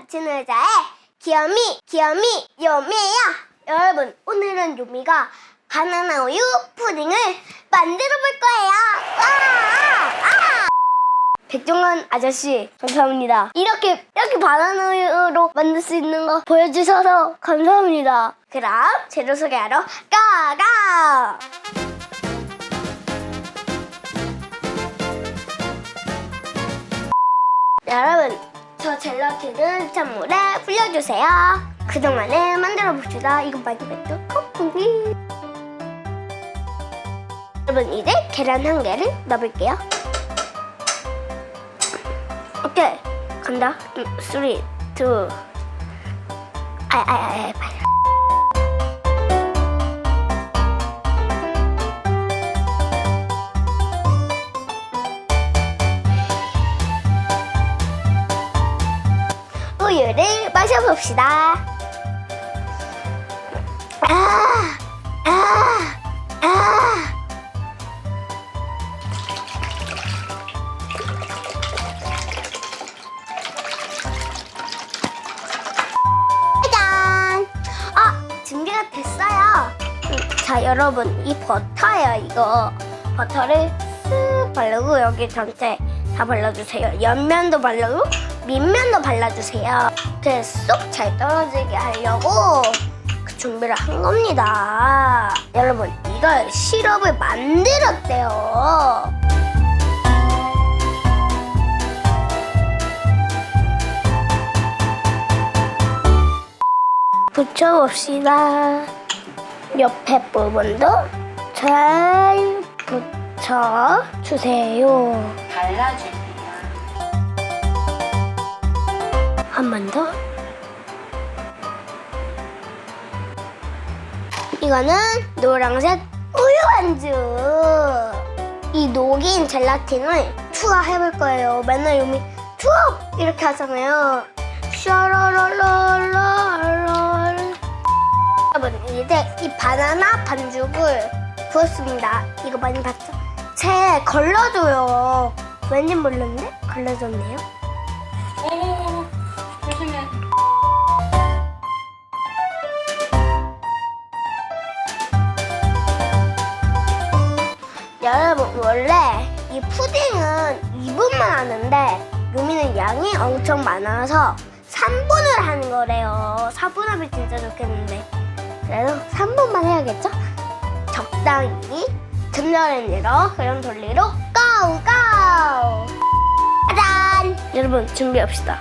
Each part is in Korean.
닫힌 의자에 귀요미, 귀요미, 요미예요. 여러분, 오늘은 요미가 바나나 우유 푸딩을 만들어 볼 거예요. 와! 아! 백종원 아저씨, 감사합니다. 이렇게, 이렇게 바나나 우유로 만들 수 있는 거 보여주셔서 감사합니다. 그럼 재료 소개하러 가가! 젤라틴은 찬물에 불려주세요. 그동안에 만들어 봅시다. 많이 뱉어. 거꾸기. 여러분, 이제 계란 한 개를 넣어볼게요. 오케이. 간다. 음, 쓰리, 투. 아이, 아이, 아이, 아 우유를 마셔봅시다. 아, 아, 아. 짜잔! 아, 준비가 됐어요. 음, 자, 여러분, 이 버터예요, 이거. 버터를 쓱 바르고 여기 전체 다 발라주세요. 옆면도 바르고 밑면도 발라주세요. 이렇게 쏙 잘 떨어지게 하려고 그 준비를 한 겁니다. 여러분, 이걸 시럽을 만들었대요. 붙여봅시다. 옆에 부분도 잘 붙여주세요. 발라줄게요. 한 번 더. 이거는 노란색 우유 안주. 이 녹인 젤라틴을 투하해볼 거예요. 맨날 요미 투하 이렇게 하잖아요. 샤라랄랄랄랄. 여러분 이제 이 바나나 반죽을 부었습니다. 이거 많이 봤죠? 제 걸러줘요. 걸러줬네요. 오, 조심해. 여러분 원래 이 푸딩은 2분만 하는데 루미는 양이 엄청 많아서 3분을 하는 거래요. 4분 하면 진짜 좋겠는데 그래서 3분만 해야겠죠? 적당히 전자레인지로 그럼 돌리로 고 고! 짜잔! 여러분 준비합시다.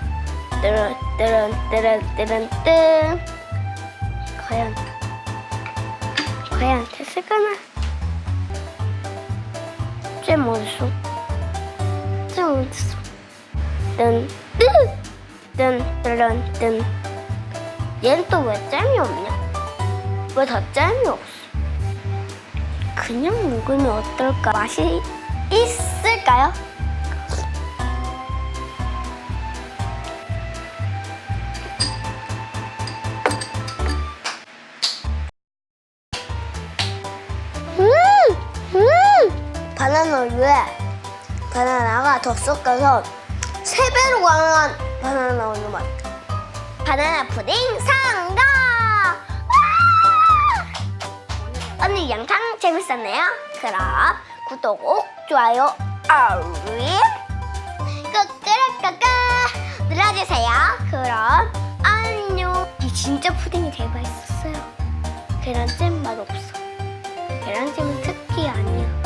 뜨른 뜨른 뜨른 뜨른 뜬 과연 과연 됐을까나? 잼 어딨어? 잼 어딨어? 뜬, 뜨! 뜬, 뜨른, 뜬. 얘는 또왜 잼이 없냐? 왜다 잼이 없어? 그냥 먹으면 어떨까? 맛이 있을까요? 음! 음! 바나나 우유에 바나나가 더 섞여서 세 배로 강한 바나나 우유 맛. 바나나 푸딩 성공! 와! 오늘 영상 재밌었나요? 그럼 구독 꼭 좋아요 끄끄르끄끄 눌러주세요. 그럼 안녕. 이 진짜 푸딩이 제일 맛있었어요. 계란찜 맛 없어. 계란찜은 특히 아니야.